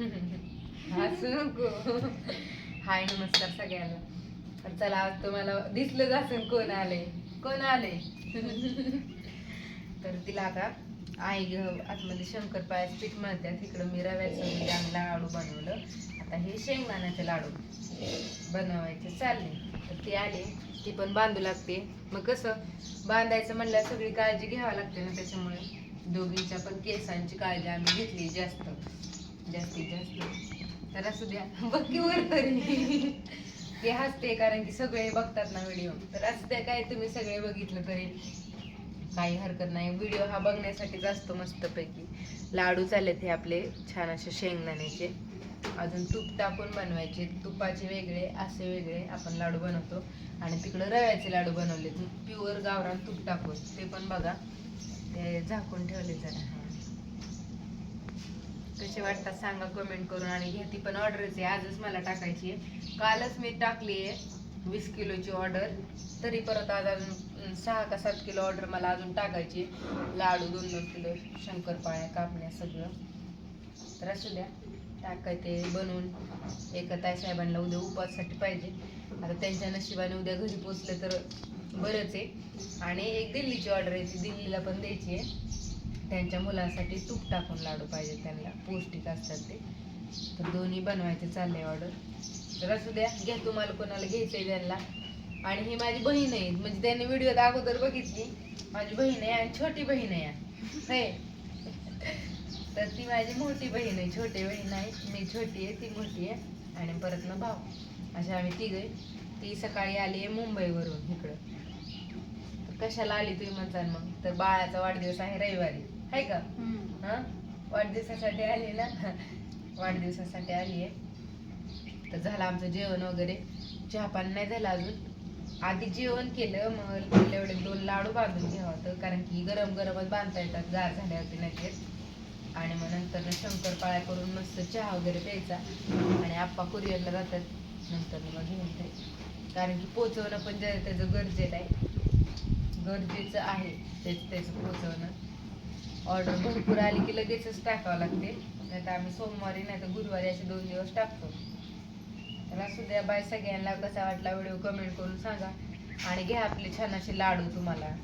हसू नको. हाय नमस्कार सगळ्यांना. तर चला आज तुम्हाला दिसलंच असेल कोण आले. कोण आले? तर तिला आता आई ग आतमध्ये शंकरपाळ्याचं पीठ म्हणतात इकडं मी रव्याचं आम्ही लाडू बनवलं. आता हे शेंगदाण्याचे लाडू बनवायचे. चालले. तर ती आली. ती पण बांधू लागते. मग कसं? बांधायचं म्हणल्यावर सगळी काळजी घ्यावी लागते ना त्याच्यामुळे. दोघींच्या पण केसांची काळजी आम्ही घेतली जास्त. जास्तीत जास्त. तर असू द्या. बघ की वर तरी. ते हसते कारण की सगळे बघतात ना व्हिडिओ. तर असू द्या काय तुम्ही सगळे बघितलं तरी काही हरकत नाही. व्हिडिओ हा बघण्यासाठीच असतो मस्तपैकी. लाडू चाललेत हे आपले छान असे शेंगदाण्याचे. अजून तूप टाकून बनवायचे. तुपाचे वेगळे असे वेगळे आपण लाडू बनवतो. आणि तिकडं रव्याचे लाडू बनवले प्युअर गावरान तूप टाकून. ते पण बघा. ते झाकून ठेवले जरा. हा कसे वाटतात सांगा कमेंट करून आणि घ्या ती पण ऑर्डरच आहे. आजच मला टाकायची आहे. कालच मी टाकली आहे वीस किलोची ऑर्डर तरी परत आज अजून सहा का सात किलो ऑर्डर मला अजून टाकायची आहे. लाडू दोन दोन किलो शंकरपाळ्या कापण्या सगळं. तर असू द्या टाकायचे बनवून. एका ताई साहेबांना उद्या उपाससाठी पाहिजे. आता त्यांच्या नशिबाने उद्या घरी पोचलं तर बरंच आहे. आणि एक दिल्लीची ऑर्डर आहे ती दिल्लीला पण द्यायची आहे. त्यांच्या मुलांसाठी तूप टाकून लाडू पाहिजे त्यांना. पौष्टिक असतात ते. तर दोन्ही बनवायचे चालले ऑर्डर तर असू द्या घ्या तुम्हाला कोणाला घ्यायचंय त्यांना. आणि ही माझी बहीण आहे. म्हणजे त्यांनी व्हिडिओ अगोदर बघितली. माझी बहीण आहे आणि छोटी बहीण आहे. तर ती माझी मोठी बहीण आहे. छोटी बहीण आहे. मी छोटी आहे ती मोठी आहे. आणि परत ना भाऊ. अशा आम्ही तिघे. ती सकाळी आली आहे मुंबईवरून इकडं. तर कशाला आली तुम्ही म्हणताल मग? तर बाळाचा वाढदिवस आहे रविवारी. आहे का? हा? वाढदिवसासाठी आली ना? वाढदिवसासाठी आली आहे. तर झालं आमचं जेवण वगैरे. चहा पाणी नाही झालं अजून. आधी जेवण केलं मग एवढे दोन लाडू बांधून घ्यावं तर कारण की गरम गरमच बांधता येतात गार झाल्यावरती नाही येत आणि मग नंतर शंकरपाळ्या करून मस्त चहा वगैरे प्यायचा. आणि आप्पा कुरिअरला जातात. नंतर मग घेऊन ते कारण की पोचवणं पण त्याचं गरजेचं आहे. गरजेचं आहे. तेच त्याचं पोचवणं. ऑर्डर भरपूर आली की लगेचच टाकावं लागते. नाही तर आम्ही सोमवारी नाही तर गुरुवारी असे दोन दिवस टाकतो. तर असू द्या बाय सगळ्यांना कसा वाटला व्हिडिओ कमेंट करून सांगा. आणि घ्या आपले छान असे लाडू तुम्हाला.